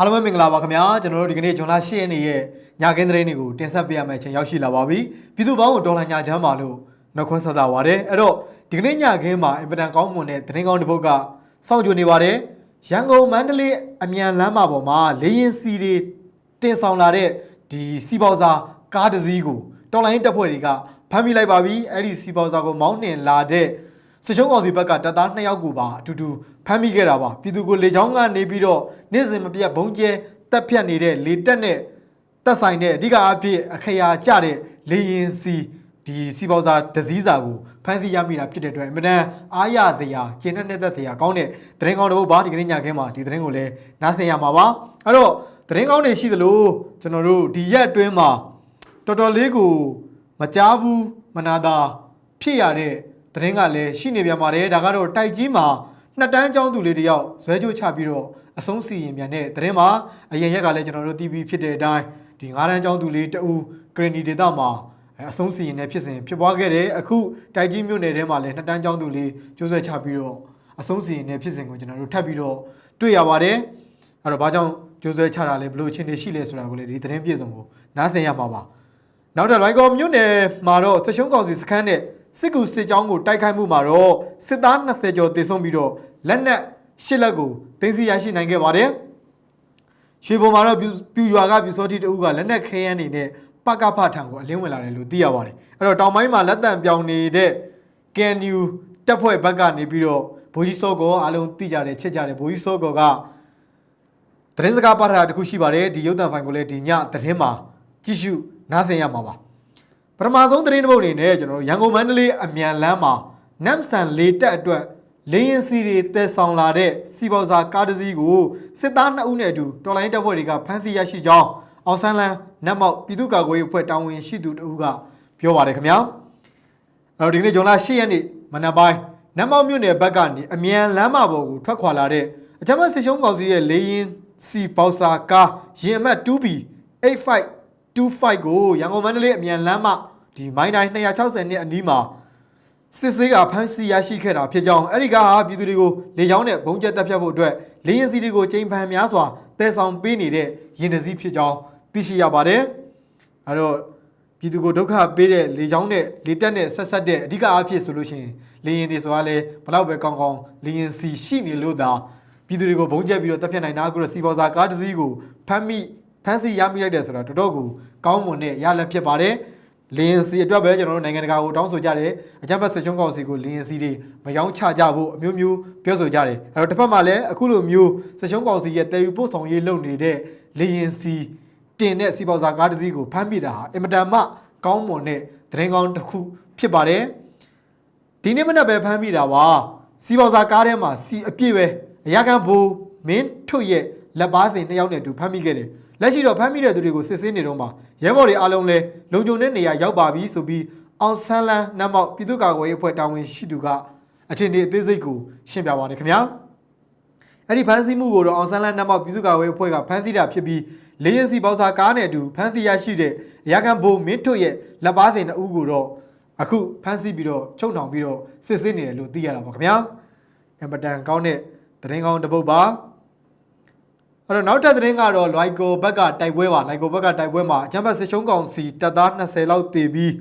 အားလုံးပဲမင်္ဂလာပါခင်ဗျာကျွန်တော်တို့ဒီကနေ့ဂျွန်လ10ရက်နေ့ရဲ့ညကင်းသတင်းတွေကိုတင်ဆက်ပေးရမယ့်အချိန်ရောက်ရှိလာပါပြီပြည်သူ့ဘောင်းကိုဒေါ်လာညချမ်းပါလို့နှုတ်ခွန်းဆက်တာပါတယ်အဲ့တော့ဒီကနေ့ညကင်းမှာအင်ပတန်ကောင်းမွန်တဲ့သတင်းကောင်းတစ်ပုဒ်ကစောင့်ကြိုနေပါတယ်ရန်ကုန်မန္တလေးအမြန်လမ်းမပေါ်မှာလေရင်စီတွေတင်ဆောင်လာတဲ့ဒီစီပေါစာကားတစ်စီးကိုတော်လိုင်းတပ်ဖွဲ့တွေကဖမ်းမိလိုက်ပါပြီအဲ့ဒီစီပေါစာကိုမောင်းနှင်လာတဲ့စစ်ရှုံးကောင်စီဘက်ကတပ်သား2ယောက်ကိုပါအတူတူဖ မ်းမိခဲ့တာပါပြည်သူကိုလေချောင်းကနေပြီးတော့နေ့စဉ်မပြတ်ဘုံကျဲတက်ဖြတ်နေတဲ့လေတက်နဲ့တက်ဆိုင်တဲ့အဓိကအဖြစ်အခရာကျတဲ့လေရင်စီဒီစီပေါစာဒစည်းစာကိုဖမ်းဆီးရမိတာဖြစ်တဲ့အတွက်အင်မတန်အားရသရာကျင်းတဲ့သက်သရာကောင်းတဲ့သတင်းကောင်းတစ်ပုဒ်ပါဒီကနေ့ညခင်းမှာဒီသတင်းကိုလည်းနားဆင်ရမှာပါအဲ့တော့သတင်းကောင်းတွေရှိသလိုကျွန်တော်တို့ဒီရက်အတွင်းမှာတော်တော်လေးကိုမကြားဘူးမနာတာဖြစ်ရတဲ့သတင်းကလည်းရှိနေပြန်ပါတယ်ဒါကတော့တိုက်ကြီးမှာ နှစ်တန်းကျောင်းသူလေးတယောက်ဇွဲကြိုးချပြီးတော့အဆုံးစီရင်ပြန်တဲ့သတင်းမှာအရင်ရက်ကလည်းကျွန်တော်တို့တီးပြီးဖြစ်တဲ့အတိုင်းဒီငါးတန်းကျောင်းသူလေးတဦးဂရနီဒေတာမှာအဲအဆုံးစီရင်တဲ့ဖြစ်စဉ်ဖြစ်ပွားခဲ့တယ်အခုတိုက်ကြီးမြို့နယ်ထဲမှာလည်းနှစ်တန်းကျောင်းသူလေးကျိုးဆွဲချပြီးတော့အဆုံးစီရင်တဲ့ဖြစ်စဉ်ကိုကျွန်တော်တို့ထပ်ပြီးတော့တွေ့ရပါတယ်အဲ့တော့ဘာကြောင့်ကျိုးဆွဲချတာလဲဘယ်လိုအခြေအနေရှိလဲဆိုတာကိုလည်းဒီသတင်းပြည့်စုံကိုနားဆင်ရမှာပါနောက်ထပ်လွိုင်းကော်မြို့နယ်မှာတော့စစ်ရှုံးကောင်စီစခန်းနဲ့စစ်ကူစစ်ကြောင်းကိုတိုက်ခိုက်မှုမှာတော့စစ်သား20ကျော်တေဆုံးပြီးတော့ လက်နက်ရှစ်လက်ကိုတင်စီရရှိနိုင်ခဲ့ပါတယ်။ရွှေဘုံမှာတော့ပြူပြူရွာကပြူစောတိတအုပ်ကလက်နက်ခဲယမ်းနေနဲ့ပကဖထံကိုအလင်းဝင်လာတယ်လို့သိရပါတယ်။အဲ့တော့တောင်ပိုင်းမှာလက်တံပြောင်နေတဲ့ CNU တပ်ဖွဲ့ဘက်ကနေပြီးတော့ဘိုးကြီးစောကောအားလုံးသိကြတယ်ချစ်ကြတယ်ဘိုးကြီးစောကောကသတင်းစကားပါတာတခုရှိပါတယ်ဒီရုပ်သံဖိုင်ကိုလည်းဒီညသတင်းမှာကြည့်ရှုနားဆင်ရမှာပါပထမဆုံးသတင်းတစ်ပုဒ်အနေနဲ့ကျွန်တော်တို့ရန်ကုန်မန္တလေးအမြန်လမ်းမှာနမ်ဆန်လေတက်အတွက် လေရင်စီတွေတဲဆောင်လာတဲ့စီပေါစာကားတစ်စီးကိုစစ်သား2ဦးနဲ့အတူတော်လိုင်းတပ်ဖွဲ့တွေကဖမ်းဆီးရရှိကြောင်းအောင်ဆန်းလန်းနတ်မောက်ပြည်သူ့ကာကွယ်ရေးအဖွဲ့တာဝန်ရှိသူတဦးကပြောပါတယ်ခင်ဗျာအဲ့တော့ဒီကနေ့ဂျွန်လ10ရက်နေ့မနက်ပိုင်းနတ်မောက်မြို့နယ်ဘက်ကနေအမြန်လမ်းမပေါ်ကိုထွက်ခွာလာတဲ့အကြမ်းဖက်စစ်ရှုံးကောင်စီရဲ့လေရင်စီပေါစာကားရင်အမှတ် 2B 8525ကိုရန်ကုန်မန္တလေးအမြန်လမ်းမဒီမိုင်းတိုင်း260နှစ်အနီးမှာ စစ်ဆေးကဖမ်းဆီးရရှိခဲ့တာဖြစ်ကြောင်းအဲ့ဒီကဟာပြည်သူတွေကိုလေကြောင်းနဲ့ဘုံကျက်တပ်ဖြတ်ဖို့အတွက်လေရင်စီတွေကိုချိန်ဖန်များစွာတည်ဆောင်ပေးနေတဲ့ရင်တစည်းဖြစ်ကြောင်းသိရှိရပါတယ်အဲ့တော့ပြည်သူကိုဒုက္ခပေးတဲ့လေချောင်းနဲ့လေတက်နဲ့ဆက်ဆက်တဲ့အဓိကအားဖြင့်ဆိုလို့ရှိရင်လေရင်တွေဆိုတာလဲဘလောက်ပဲကောင်းကောင်းလေရင်စီရှိနေလို့သာပြည်သူတွေကိုဘုံကျက်ပြီးတော့တပ်ဖြတ်နိုင်တာအခုတော့စီပေါ်စာကားတစ်စီးကိုဖမ်းမိဖမ်းဆီးရမိလိုက်တယ်ဆိုတာတော်တော်ကိုကောင်းမွန်တဲ့ရလဒ်ဖြစ်ပါတယ် လေရင်စီအတွက်ပဲကျွန်တော်တို့နိုင်ငံတကာကိုတောင်းဆိုကြတယ်အကြမ်းဖက်စစ်ချုံးကောင်စီကိုလေရင်စီတွေမယောင်းချကြဖို့အမျိုးမျိုးပြောဆိုကြတယ်အဲ့တော့တစ်ဖက်မှာလည်းအခုလိုမျိုးစစ်ချုံးကောင်စီရဲ့တည်ယူပို့ဆောင်ရေးလုပ်နေတဲ့လေရင်စီတင်တဲ့စီပေါစာကားတစ်စီးကိုဖမ်းမိတာဟာအင်မတန်မှကောင်းမွန်တဲ့သတင်းကောင်းတစ်ခုဖြစ်ပါတယ်ဒီနေ့မနက်ပဲဖမ်းမိတာပါစီပေါစာကားထဲမှာစီအပြည့်ပဲအရာခံဘူမင်းထွတ်ရဲ့လက်ပါစဉ်နှစ်ယောက်နဲ့အတူဖမ်းမိခဲ့တယ် လက်ရှိတော့ဖမ်းမိတဲ့သူတွေကိုစစ်ဆေးနေတော့မှာရဲဘော်တွေအားလုံးလဲလုံခြုံတဲ့နေရာရောက်ပါပြီဆိုပြီးအောင်ဆန်းလန်းနတ်မောက်ပြည်သူ့ကာကွယ်ရေးအဖွဲ့တာဝန်ရှိသူကအချိန်ဒီအသေးစိတ်ကိုရှင်းပြပါရခင်ဗျာအဲ့ဒီဖမ်းဆီးမှုကိုတော့အောင်ဆန်းလန်းနတ်မောက်ပြည်သူ့ကာကွယ်ရေးအဖွဲ့ကဖမ်းဆီးတာဖြစ်ပြီးလေရင်စီပေါစာကားနဲ့အတူဖမ်းဆီးရရှိတဲ့အရာခံဘိုးမင်းထွတ်ရဲ့လက်ပါစဉ်အူးကိုတော့အခုဖမ်းဆီးပြီးတော့ချုပ်နှောင်ပြီးတော့စစ်ဆေးနေတယ်လို့သိရတာပါခင်ဗျာအင်ပတန်ကောင်းတဲ့သတင်းကောင်းတစ်ပုဒ်ပါ အဲ့တော့နောက်ထပ်သတင်းကတော့လွိုက်ကိုဘက်ကတိုက်ပွဲပါလွိုက်ကိုဘက်ကတိုက်ပွဲမှာအချမ်းဘတ်စစ်ချုံးကောင်စီတပ်သား20လောက်တည်ပြီး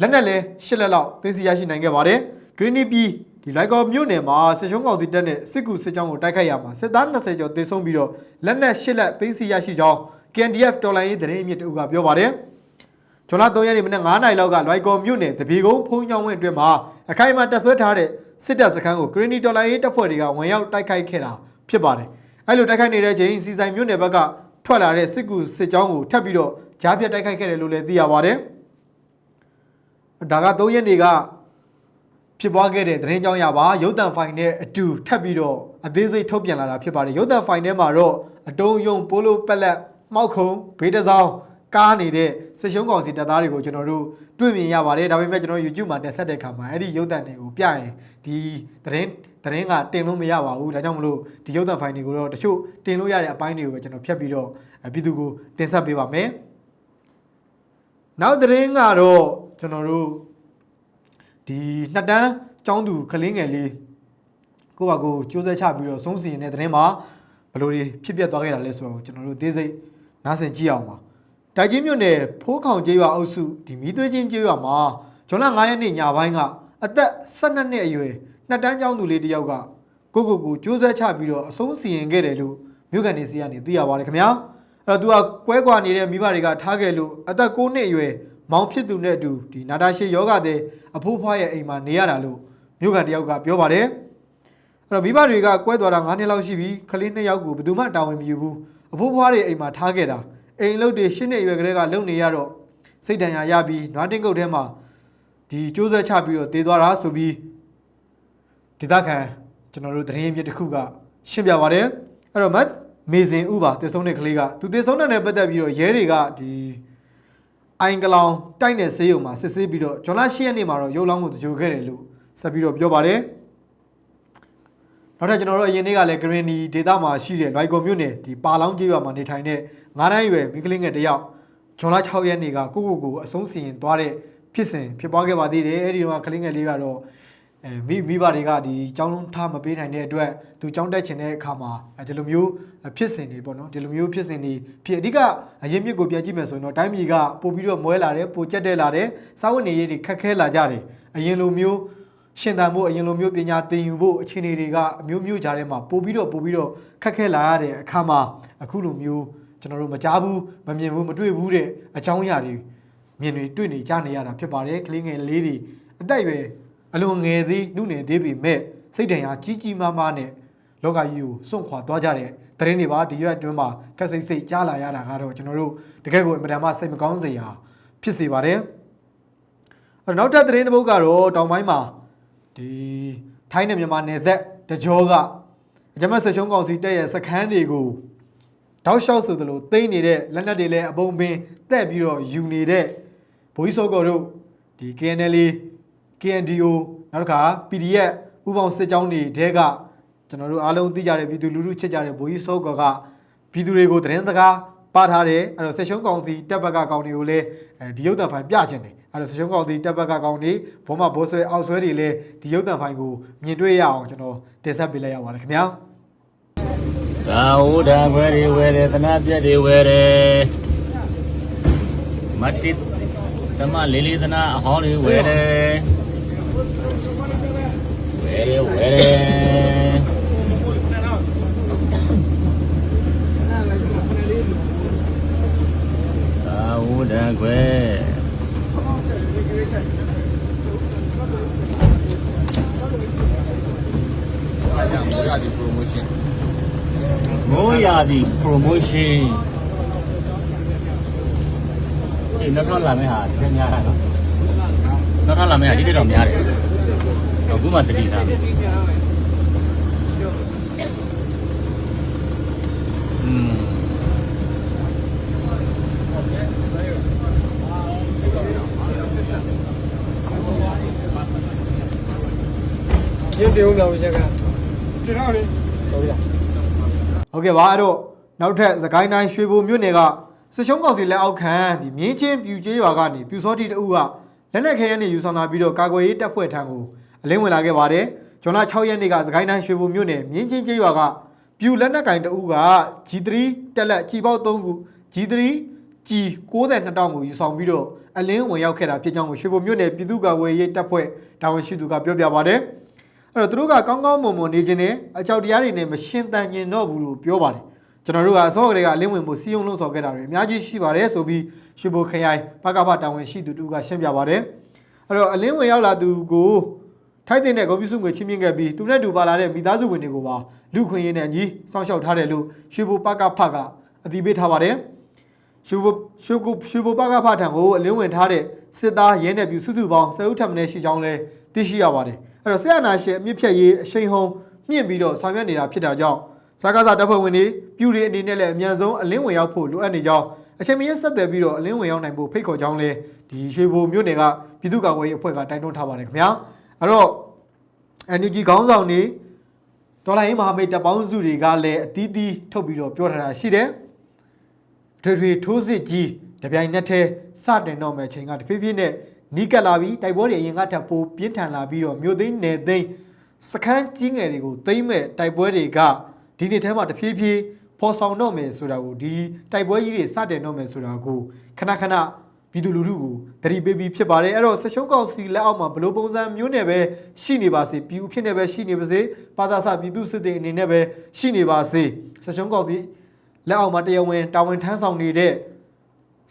လက်နက်လည်း၈လက်လောက်သိမ်းဆည်းရရှိနိုင်ခဲ့ပါတယ်။ Green P ဒီလိုက်ကော်မြို့နယ်မှာစစ်ရှုံးကောင်စီတပ်နဲ့စစ်ကူစစ်ကြောင်းကိုတိုက်ခိုက်ရမှာစစ်သား20ကျော်သေဆုံးပြီးတော့လက်နက်၈လက်သိမ်းဆည်းရရှိကြောင်း KNDF တော်လိုင်းရေးသတင်းအမြစ်တူကပြောပါတယ်။ဂျွန်လ3ရက်နေ့မနက်9:00နာရီလောက်ကလိုက်ကော်မြို့နယ်တပီကုန်းဖုံးချောင်းဝင်းအတွင်းမှာအခိုင်အမာတပ်ဆွဲထားတဲ့စစ်တပ်စခန်းကို Green တော်လိုင်းရေးတပ်ဖွဲ့တွေကဝင်ရောက်တိုက်ခိုက်ခဲ့တာဖြစ်ပါတယ်။ အဲလိုတိုက်ခိုက်နေတဲ့ချိန်စီဆိုင်မြို့နယ်ဘက်ကထွက်လာတဲ့စစ်ကူစစ်ကြောင်းကိုထပ်ပြီးတော့ကြားဖြတ်တိုက်ခိုက်ခဲ့တယ်လို့လည်းသိရပါတယ်။ဒါက3ရက်နေကဖြစ်ပွားခဲ့တဲ့သတင်းကြောင်းရပါရုပ်တံဖိုင်နဲ့အတူထပ်ပြီးတော့အသေးစိတ်ထုတ်ပြန်လာတာဖြစ်ပါတယ်ရုပ်တံဖိုင်ထဲမှာတော့အတုံးယုံပိုးလိုပက်လက်မှောက်ခုံဘေးတစ်စောင်းကားနေတဲ့စစ်ရှုံးကောင်စီတပ်သားတွေကိုကျွန်တော်တို့တွေ့မြင်ရပါတယ်ဒါပေမဲ့ကျွန်တော်တို့ YouTube မှာတက်ဆက်တဲ့အခါမှာအဲ့ဒီရုပ်တံတွေကိုပြရင်ဒီသတင်း သတင်းကတင်လို့မရပါဘူးဒါကြောင့်မလို့ဒီရုပ်တံဖိုင်တွေကိုတော့တချို့တင်လို့ရတဲ့အပိုင်းတွေကိုပဲကျွန်တော်ဖြတ်ပြီးတော့အဲပြည်သူကိုတင်ဆက်ပေးပါမယ်နောက်သတင်းကတော့ကျွန်တော်တို့ဒီနှစ်တန်းចောင်းသူကလင်းငယ်လေးကိုယ့်ဘာကိုစူးစမ်းချပြီးတော့ဆုံးစီရင်တဲ့သတင်းမှာဘယ်လိုတွေဖြစ်ပျက်သွားခဲ့တာလဲဆိုတော့ကျွန်တော်တို့သေးစိတ်နားဆင်ကြည့်အောင်ပါတိုက်ကြီးမြို့နယ်ဖိုးခေါင်ကျေးရွာအုပ်စုဒီမီးသွေးချင်းကျေးရွာမှာဇွန်လ9ရက်နေ့ညပိုင်းကအသက်12နှစ်အရွယ် နှစ်တန်းကျောင်းသူလေးတစ်ယောက်ကကိုကိုကိုကြိုးစားချပြီးတော့အဆုံးစီရင်ခဲ့တယ်လို့မြို့ကန်နေစီကနေသိရပါတယ်ခင်ဗျာအဲ့တော့သူကကွဲကွာနေတဲ့မိဘတွေကထားခဲ့လို့အသက်9နှစ်အရွယ်မောင်ဖြစ်သူနဲ့အတူဒီနာတာရှေယောဂတဲ့အဖိုးဖွားရဲ့အိမ်မှာနေရတာလို့မြို့ကန်တယောက်ကပြောပါတယ်အဲ့တော့မိဘတွေကကွဲသွားတာ9နှစ်လောက်ရှိပြီခလေး2ယောက်ကိုဘယ်သူမှတာဝန်မယူဘူးအဖိုးဖွားတွေအိမ်မှာထားခဲ့တာအိမ်လုတ်တွေ10နှစ်အရွယ်ကလေးကလုံနေရတော့စိတ်ဒဏ်ရာရပြီးနွားတင်းကုတ်ထဲမှာဒီကျိုးဆွဲချပြီးတော့တေးသွားတာဆိုပြီး ဒေသခံကျွန်တော်တို့သတင်းရင်းမြစ်တစ်ခုကရှင်းပြပါတယ်အဲ့တော့မတ်မေစင်ဥပါတည်ဆုံးတဲ့ကလေးကသူတည်ဆုံးတဲ့နဲ့ပတ်သက်ပြီးတော့ရဲတွေကဒီအိုင်ကလောင်တိုက်နယ်ဆေးရုံမှာစစ်ဆေးပြီးတော့ဂျွန်လာ10ရက်နေ့မှာတော့ရုပ်လောင်းကိုတကြိုခဲ့တယ်လို့ဆက်ပြီးတော့ပြောပါတယ်နောက်ထပ်ကျွန်တော်တို့အရင်နေ့ကလည်းဂရင်းဒီဒေတာမှာရှိတဲ့လွိုင်ကော်မြို့နယ်ဒီပါလောင်းကျေးရွာမှာနေထိုင်တဲ့ငါးတန်းရွယ်မိန်းကလေးငယ်တစ်ယောက်ဂျွန်လ6ရက်နေ့ကကိုကိုကိုအဆုံးစီရင်သွားတဲ့ဖြစ်စဉ်ဖြစ်ပွားခဲ့ပါသေးတယ်အဲ့ဒီတော့ကလေးငယ်လေးကတော့ အဲမိမိဘတွေကဒီចောင်းလုံးထားမပေးနိုင်တဲ့အတွက်သူចောင်းတက်ချင်တဲ့အခါမှာအဲဒီလိုမျိုးဖြစ်စဉ်တွေပေါ့နော်ဒီလိုမျိုးဖြစ်စဉ်တွေဖြစ်အဓိကအရင်မြစ်ကိုပြန်ကြည့်မယ်ဆိုရင်တော့တိုင်းပြည်ကပို့ပြီးတော့မွဲလာတယ်ပိုကျက်တဲ့လာတယ်စာဝတ်နေရေးတွေခက်ခဲလာကြတယ်အရင်လိုမျိုးရှင်သန်ဖို့အရင်လိုမျိုးပညာသင်ယူဖို့အခြေအနေတွေကအမျိုးမျိုးကြားထဲမှာပို့ပြီးတော့ပို့ပြီးတော့ခက်ခဲလာရတဲ့အခါမှာအခုလိုမျိုးကျွန်တော်တို့မကြားဘူးမမြင်ဘူးမတွေ့ဘူးတဲ့အကြောင်းအရာတွေမြင်တွေတွေ့နေကြနေရတာဖြစ်ပါတယ်ကလေးငယ်လေးတွေအသက်အရွယ် အလွန်ငယ်သေးနှုနေသေးပေမဲ့စိတ်တန်ရာကြီးကြီးမားမားနဲ့လောကကြီးကိုစွန့်ခွာသွားကြတဲ့သတင်းတွေပါဒီရွက်အတွင်းမှာခက်စိတ်စိတ်ကြားလာရတာကတော့ကျွန်တော်တို့တကယ်ကိုအင်မတန်မှစိတ်မကောင်းစရာဖြစ်စေပါတယ်အဲ့တော့နောက်ထပ်သတင်းတစ်ပုဒ်ကတော့တောင်ပိုင်းမှာဒီထိုင်းနဲ့မြန်မာနယ်သက်တကြောကအကြမ်းဖက်ဆက်ရှုံးကောင်စီတက်ရဲ့စခန်းတွေကိုတောက်လျှောက်ဆိုသလိုသိမ်းနေတဲ့လက်နက်တွေလည်းအပုံပင်တက်ပြီးတော့ယူနေတဲ့ဘိုးကြီးစောကောတို့ဒီ KNL KNDO နောက်တစ်ခါ PDF ဥပောင်စစ်ကြောင်းတွေတဲကကျွန်တော်တို့အားလုံးသိကြတဲ့ပြည်သူလူထုချစ်ကြတဲ့ဘိုးကြီးစောကောကပြည်သူတွေကိုသတင်းစကားပါထားတယ်အဲ့တော့ဆက်ရှုံးကောင်စီတက်ဘက်ကကောင်တွေကိုလည်းအဲဒီရုပ်သံဖိုင်ပြခြင်းတယ်အဲ့တော့ဆက်ရှုံးကောင်စီတက်ဘက်ကကောင်တွေဘောမဘိုးဆွဲအောက်ဆွဲတွေလည်းဒီရုပ်သံဖိုင်ကိုမြင်တွေ့ရအောင်ကျွန်တော်တင်ဆက်ပေးလိုက်ရပါတယ်ခင်ဗျာသာဝဒံခွဲတွေဝဲတယ်သနာပြက်တွေဝဲတယ်မတ္တိသမလေးလေးသနာအဟောင်းတွေဝဲတယ် ဝဲတယ်ဝဲတယ်သာဝဒံခွဲမိုးရာဒီ promotion ဒီနောက်ထပ်လာမယ့်ဟာတကယ်များတာနော်နောက်ထပ်လာမယ့်ဟာဒီတက်တော့များတယ် အခုမှတတိသားမယ်อืมရင်းပြုံးမြောင်ရက်ကတင်တော့လေဟုတ်ပြီလားဟုတ်ကဲ့ပါအဲ့တော့နောက်ထပ်သခိုင်းတိုင်းရွှေဘိုမြို့နယ်ကစစ်ရှုံးကောင်စီလက်အောက်ခံဒီမြင်းချင်းပြူကျေးရွာကနေပြူစောတိတအုပ်ကလက်နက်ခဲယမ်းနေယူဆောင်လာပြီးတော့ကာကွယ်ရေးတပ်ဖွဲ့ထံကို အလင်းဝင်လာခဲ့ပါတယ်။ဂျွန်လ6ရက်နေ့ကသခိုင်းတိုင်းရွှေဘိုမြို့နယ်မြင်းချင်းကျေးရွာကပြူလက်နက်ကင်တအုပ်က G3 တက်လက်ကြီးပေါက်3ခု G3 G 92တောင်ကိုယူဆောင်ပြီးတော့အလင်းဝင်ရောက်ခဲ့တာဖြစ်ကြောင်းကိုရွှေဘိုမြို့နယ်ပြည်သူ့ကာကွယ်ရေးတပ်ဖွဲ့တာဝန်ရှိသူကပြောပြပါတယ်။အဲ့တော့သူတို့ကကောင်းကောင်းမွန်မွန်နေခြင်းနဲ့အကြောက်တရားတွေနဲ့မရှင်းတန်ကျင်တော့ဘူးလို့ပြောပါတယ်ကျွန်တော်တို့ကအစောကတည်းကအလင်းဝင်ဖို့စီယုံလုံးဆော်ခဲ့တာတွေအများကြီးရှိပါတယ်ဆိုပြီးရွှေဘိုခရိုင်ဘကဖတာဝန်ရှိသူတူကရှင်းပြပါတယ်အဲ့တော့အလင်းဝင်ရောက်လာသူကို ထိုက်တဲ့နဲ့ဂုဏ်ပြုစုငွေချင်းမြင့်ခဲ့ပြီးသူနဲ့တူပါလာတဲ့မိသားစုဝင်တွေကိုပါလူခွင့်ရင်းနဲ့အညီစောင့်ရှောက်ထားတယ်လို့ရွှေဘိုဘကဖကအတည်ပြုထားပါတယ်ရွှေဘရွှေကုရွှေဘပကဖထံကိုအလင်းဝင်ထားတဲ့စစ်သားရဲနယ်ပြူစုစုပေါင်းဆယ်ဦးထပ်မံရှိကြောင်းလည်းသိရှိရပါတယ်အဲ့တော့ဆရာနာရှင်အမြင့်ဖြတ်ရေးအရှိန်ဟုန်မြင့်ပြီးတော့ဆောင်ရွက်နေတာဖြစ်တာကြောင့်စကားစားတပ်ဖွဲ့ဝင်တွေပြူတွေအနေနဲ့လည်းအမြန်ဆုံးအလင်းဝင်ရောက်ဖို့လိုအပ်နေကြောင်းအချိန်မရဆက်သွယ်ပြီးတော့အလင်းဝင်ရောက်နိုင်ဖို့ဖိတ်ခေါ်ကြောင်းလည်းဒီရွှေဘိုမြို့နယ်ကပြည်သူ့ကာကွယ်ရေးအဖွဲ့ကတိုက်တွန်းထားပါတယ်ခင်ဗျာ အဲ့တော့ NUG ခေါင်းဆောင်တွေဒေါ်လာရင်းမဟာမိတ်တပ်ပေါင်းစုတွေကလည်းအသီးသီးထုတ်ပြီးတော့ပြောထားတာရှိတယ်ထွေထွေထိုးစစ်ကြီးတပြိုင်နက်တည်းစတင်တော့မယ့်အချိန်ကတဖြည်းဖြည်းနဲ့နီးကပ်လာပြီးတိုက်ပွဲတွေအရင်ကထပ်ပိုပြင်းထန်လာပြီးတော့မြို့သိမ်းနယ်သိမ်းစခန်းကြီးငယ်တွေကိုသိမ်းမဲ့တိုက်ပွဲတွေကဒီနေ့ထဲမှာတဖြည်းဖြည်းပေါ်ဆောင်တော့မယ်ဆိုတာကိုဒီတိုက်ပွဲကြီးတွေစတင်တော့မယ်ဆိုတာကိုခဏခဏ ပြည်သူလူထုကိုတတိပေးပြီးဖြစ်ပါတယ်အဲ့တော့ဆက်ရှုံးကောင်စီလက်အောက်မှာဘယ်လိုပုံစံမျိုးနဲ့ပဲရှိနေပါစေပြည်ဦးဖြစ်နေပဲရှိနေပါစေပါသာစပြည်သူစစ်တေအနေနဲ့ပဲရှိနေပါစေဆက်ရှုံးကောင်စီလက်အောက်မှာတရားဝင်တာဝန်ထမ်းဆောင်နေတဲ့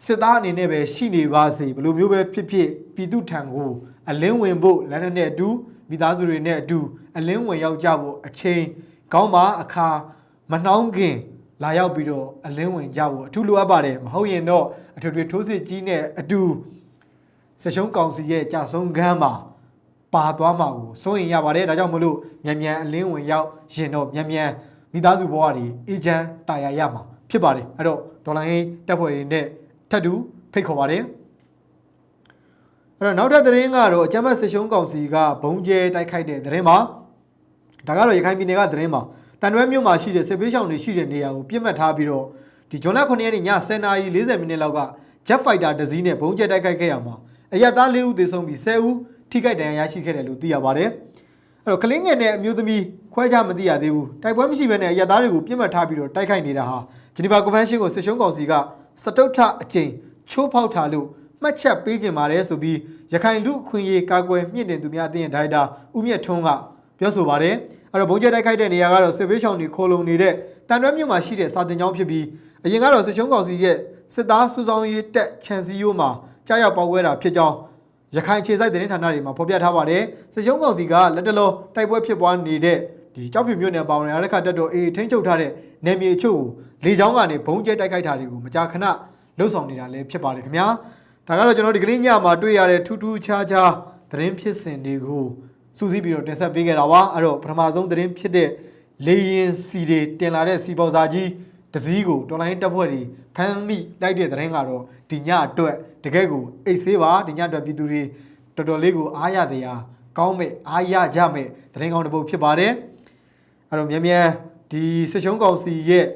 စစ်သားအနေနဲ့ပဲရှိနေပါစေဘယ်လိုမျိုးပဲဖြစ်ဖြစ်ပြည်သူထံကိုအလင်းဝင်ဖို့လမ်းနဲ့အတူမိသားစုတွေနဲ့အတူအလင်းဝင်ရောက်ကြဖို့အချိန်ကောင်းပါအခါမနှောင်းခင်လာရောက်ပြီးတော့အလင်းဝင်ကြဖို့အထူးလိုအပ်ပါတယ်မဟုတ်ရင်တော့ အထွေထွေထိုးစစ်ကြီးနဲ့အတူဆက်ရှုံးကောင်စီရဲ့ကြာဆုံးခန်းမှာပါသွားမှာကိုစိုးရင်ရပါတယ်ဒါကြောင့်မလို့မြန်မြန်အလင်းဝင်ရောက်ရင်တော့မြန်မြန်မိသားစုဘဝတွေအေဂျင့်တာယာရမှာဖြစ်ပါတယ်အဲ့တော့ဒေါ်လာရင်းတက်ဖွဲ့တွေနဲ့ထပ်တူဖိတ်ခေါ်ပါတယ်အဲ့တော့နောက်ထပ်သတင်းကတော့အကြမ်းဖက်စစ်ရှုံးကောင်စီကဘုံကျဲတိုက်ခိုက်တဲ့သတင်းမှာဒါကတော့ရခိုင်ပြည်နယ်ကသတင်းမှာတန်တွဲမြို့မှာရှိတဲ့စစ်ပေးရှောင်တွေရှိတဲ့နေရာကိုပြစ်မှတ်ထားပြီးတော့ ဒီဂျွန်လ9ရက်နေ့ည10:40မိနစ်လောက်က Jet Fighter တစ်စီးနဲ့ဘုံကျဲတိုက်ခိုက်ခဲ့ရမှာအရက်သား၄ဦးသေဆုံးပြီး10ဦးထိခိုက်ဒဏ်ရာရရှိခဲ့တယ်လို့သိရပါတယ်အဲ့တော့ကလင်းငယ်နဲ့အမျိုးသမီးခွဲခြားမသိရသေးဘူးတိုက်ပွဲမရှိဘဲနဲ့အရက်သားတွေကိုပြစ်မှတ်ထားပြီးတော့တိုက်ခိုက်နေတာဟာဂျနီဗာကွန်ဗင်းရှင်းကိုစစ်ရှုံးကောင်စီကစတုထအကြိမ်ချိုးဖောက်ထားလို့မှတ်ချက်ပေးကြပါတယ်ဆိုပြီးရခိုင်လူအခွင့်အရေးကာကွယ်မြင့်တင်သူများအသင်းရဲ့ဒါရိုက်တာဦးမြတ်ထွန်းကပြောဆိုပါတယ်အဲ့တော့ဘုံကျဲတိုက်ခိုက်တဲ့နေရာကတော့စစ်ဘေးရှောင်တွေခိုလုံနေတဲ့တန်ရွဲမြို့မှာရှိတဲ့စာတင်ကျောင်းဖြစ်ပြီး အရင်ကတော့စစ်ရှုံးကောင်စီရဲ့စစ်သားစုဆောင်ရေးတက်ချန်စီယိုမှာကြားရောက်ပေါက်ကွဲတာဖြစ်ကြောင်းရခိုင်ခြေစိုက်သတင်းဌာနတွေမှာဖော်ပြထားပါတယ်။စစ်ရှုံးကောင်စီကလက်တလောတိုက်ပွဲဖြစ်ပွားနေတဲ့ဒီကြောက်ဖြူမြို့နယ်ပါဝင်ရတဲ့ခါတက်တော့အေးထိန်းချုပ်ထားတဲ့နယ်မြေအချို့ကိုလေကြောင်းကနေဘုံကျဲတိုက်ခိုက်တာတွေကိုမကြာခဏလှုပ်ဆောင်နေတာလည်းဖြစ်ပါတယ်ခင်ဗျာ။ဒါကတော့ကျွန်တော်ဒီကနေ့ညမှာတွေ့ရတဲ့ထူးထူးခြားခြားသတင်းဖြစ်စဉ်တွေကိုစူးစီးပြီးတော့တင်ဆက်ပေးခဲ့တာပါ။အဲ့တော့ပထမဆုံးသတင်းဖြစ်တဲ့လေရင်စီတွေတင်လာတဲ့စီပေါစာကြီး တစည်းကိုတော်လိုင်းတပ်ဖွဲ့တွေဖမ်းမိလိုက်တဲ့သတင်းကတော့ဒီညအတွက်တကယ်ကိုအိတ်ဆေးပါဒီညအတွက်ပြည်သူတွေတော်တော်လေးကိုအားရတရားကောင်းမဲ့အားရကြမဲ့သတင်းကောင်းတစ်ပုဒ်ဖြစ်ပါတယ်အဲ့တော့မြန်မြန်ဒီစစ်ရှုံးကောင်စီရဲ့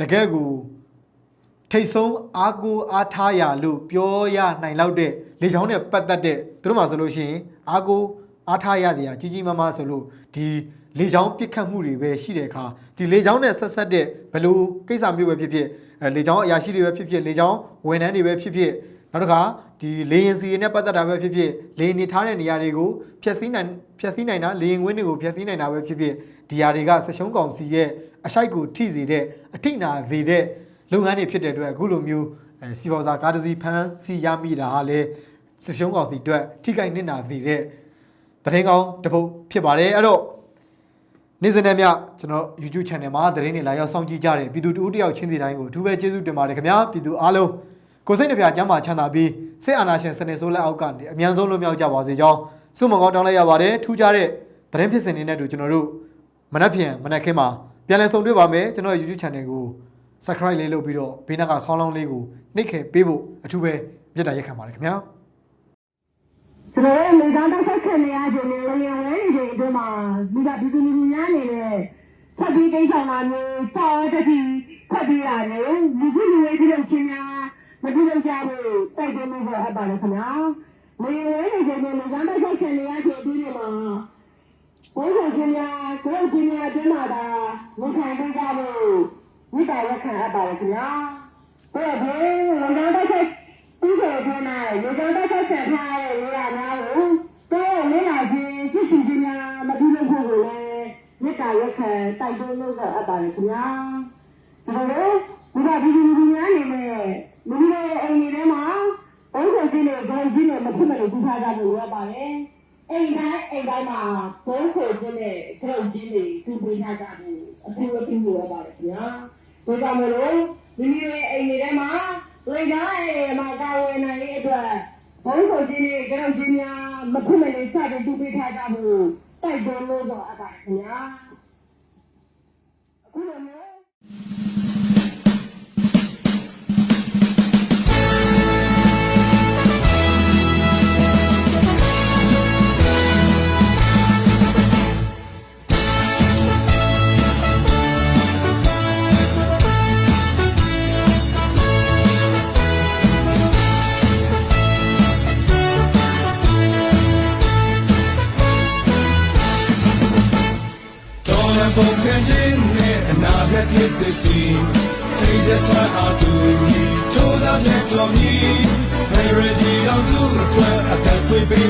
တကယ်ကိုထိတ်ဆုံးအားကိုအားထားရလို့ပြောရနိုင်လောက်တဲ့လေချောင်းနဲ့ပတ်သက်တဲ့သူတို့မှဆိုလို့ရှိရင်အားကိုအားထားရတရားကြီးကြီးမားမားဆိုလို့ဒီ လေချောင်းပြစ်ခတ်မှုတွေပဲရှိတဲ့အခါဒီလေချောင်းနဲ့ဆက်ဆက်တဲ့ဘယ်လိုကိစ္စမျိုးပဲဖြစ်ဖြစ်အဲလေချောင်းအရာရှိတွေပဲဖြစ်ဖြစ်လေချောင်းဝန်ထမ်းတွေပဲဖြစ်ဖြစ်နောက်တစ်ခါဒီလေရင်စီတွေနဲ့ပတ်သက်တာပဲဖြစ်ဖြစ်လေရင်နေထားတဲ့နေရာတွေကိုဖျက်ဆီးနိုင်ဖျက်ဆီးနိုင်တာလေရင်ဝင်းတွေကိုဖျက်ဆီးနိုင်တာပဲဖြစ်ဖြစ်ဒီຢာတွေကဆက်ရှုံးကောင်စီရဲ့အရှိုက်ကိုထိစေတဲ့အထိနာစေတဲ့လုပ်ငန်းတွေဖြစ်တဲ့အတွက်အခုလိုမျိုးအဲစီပေါ်စာကားတစ်စီးဖမ်းဆီးရမိတာဟာလေဆက်ရှုံးကောင်စီအတွက်ထိခိုက်နစ်နာစေတဲ့သတင်းကောင်းတစ်ပုဒ်ဖြစ်ပါတယ်အဲ့တော့ နေ့စဉ်နဲ့မြကျွန်တော် YouTube channel မှာသတင်းတွေလာရောက်စောင့်ကြည့်ကြတဲ့ပြည်သူတူတယောက်ချင်းစီတိုင်းကိုအထူးပဲကျေးဇူးတင်ပါတယ်ခင်ဗျာပြည်သူအားလုံးကိုယ်စိတ်နှပြကျမ်းမာချမ်းသာပြီးစိတ်အာဏာရှင်စနစ်ဆိုးလက်အောက်ကနေအမြန်ဆုံးလွတ်မြောက်ကြပါစေကြောင်းဆုမွန်ကောင်းတောင်းလိုက်ရပါတယ်ထူးခြားတဲ့သတင်းဖြစ်စဉ်တွေနဲ့တူကျွန်တော်တို့မနက်ဖြန်မနက်ခင်းမှာပြန်လည်ဆုံတွေ့ပါမယ်ကျွန်တော်ရဲ့ YouTube channel ကို subscribe လေးလုပ်ပြီးတော့ဘေးနားကခေါင်းလောင်းလေးကိုနှိပ်ခဲပေးဖို့အထူးပဲမြတ်တာရက်ခံပါတယ်ခင်ဗျာကျွန်တော်ရဲ့မိသားစုဆက်ခံနေရခြင်းနဲ့လျော်ဝဲနေခြင်းအတွင်း မှာမိသားပြည်သူလူထုများနေတဲ့ဖတ်ပြီးကိစ္စမှာမျိုးစောတတိဖတ်ပြီးရတယ်လူစုလူဝေးပြုလုပ်ခြင်းများမပြုလုပ်ကြဘူးတိုက်တွန်းမှုပေါ်အပ်ပါတယ်ခင်ဗျာလျော်ဝဲနေခြင်းနဲ့မိသားစုဆက်ခံနေရခြင်းအတွင်းမှာဘုရားရှင်များကိုယ်ရှင်များအတွင်းမှာဒါမခံပေးကြဘူးမိသားစုခံအပ်ပါတယ်ခင်ဗျာဘုရားဘုရားလုံခြုံတဲ့ဥစ္စာအတွင်းမှာရေကြောင်းတစ်ဆက်ဆက်ထားတဲ့နေရာများကိုတော့နေလာခြင်းသိရှိခြင်းများမပြုလုပ်ဖို့ကိုလည်း မေတ္တာရက်ခံတိုက်တွန်းလို့ဆိုအပ်ပါတယ်ခင်ဗျာဒါလိုဘုရားပြည်သူလူများအနေနဲ့လူတွေအိမ်တွေထဲမှာဘုရားရှင်နဲ့ဂုဏ်ကြီးနဲ့မဖြစ်မနေပြုထားကြဖို့လိုအပ်ပါတယ်အိမ်တိုင်းအိမ်တိုင်းမှာဘုန်းကိုခြင်းနဲ့ဂုဏ်ကြီးတွေပြုပေးထားကြဖို့အထူးအထူးလိုအပ်ပါတယ်ခင်ဗျာဒါကြောင့်မလို့မိမိရဲ့အိမ်တွေထဲမှာလေကားရဲ့မှာကာဝယ်နိုင်တဲ့အတွက်ဘုန်းကိုခြင်းနဲ့ဂုဏ်ကြီးများမဖြစ်မနေစတင်ပြုပေးထားကြဖို့ တိုက်တွန်းလို့ဆိုအပ်ပါတယ်ခင်ဗျာအခုလိုမျိုး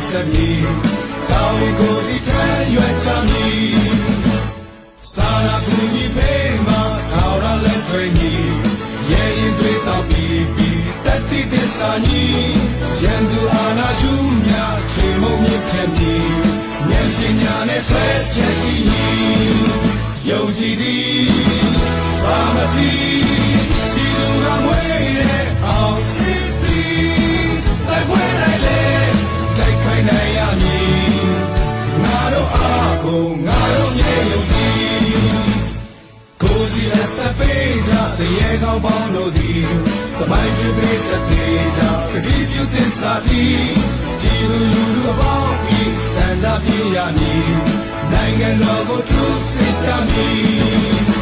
သက်သွေးပေးစမည်ကောင်းကိုစီထမ်းရွက်ချမည်စာရာကူညီပေးမှာထောက်ရလက်တွေညီရဲ့ရင်တွေတော့ပြီးပြီးတတိသစ္စာညီရန်သူအာနာယူမြချေမုံမြင့်ခဲ့မည်ဉာဏ်ပညာနဲ့ဆွဲပြည့်တည်ညီယုံကြည်သည်ဘာမတိဒီလူကမွေးတဲ့ ကိုငါတို့မြေယုံကြည်ကိုယ်စီအသက်ပေးကြတရေကောင်းပေါင်းတို့သည်တမိုင်းချပေးစတဲ့ကြကတိပြုသစ္စာတီဒီလူလူလူအပေါင်းဤစံကြပြရမည်နိုင်ငံတော်ကိုသူစစ်ကြမည်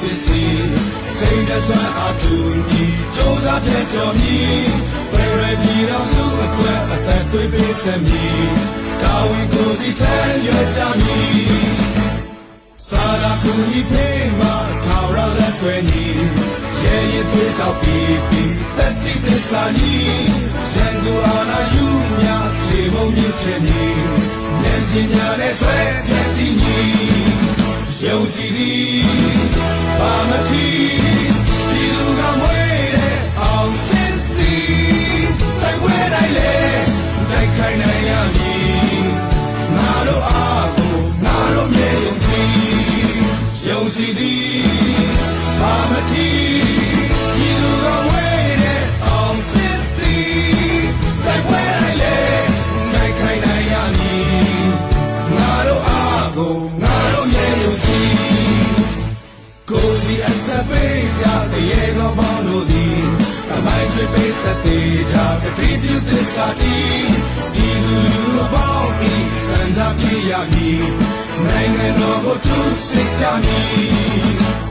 ဂတ်ခေတ်သစ်စီစိတ်သက်သာအတူညီစူးစမ်းပြကြော်မီဖရရပြည်တော်စုအတွက်အသက်သွေးပေးစမည်တာဝန်ကိုစီထမ်းရွက်ကြမည်စာရာကူညီပေးမှာထာဝရလက်တွေညီရဲရင်သွေးတောက်ပြီးပြီးတတိသစ္စာညီရန်သူအာနာယူမြခြေမုံမြင့်ခဲ့မည်ဉာဏ်ပညာနဲ့ဆွဲပြည့်တည်ညီ ယုံကြည်သည်ဘာမတိ တရေကောင်းပေါင်းတို့သည်အမိုင်းချွေပေးစတဲ့ကြကတိပြုသစ္စာတီဒီလူလူအပေါင်းဤစန္ဒပြရမည်နိုင်ငံတော်ကိုသူစစ်ကြမည်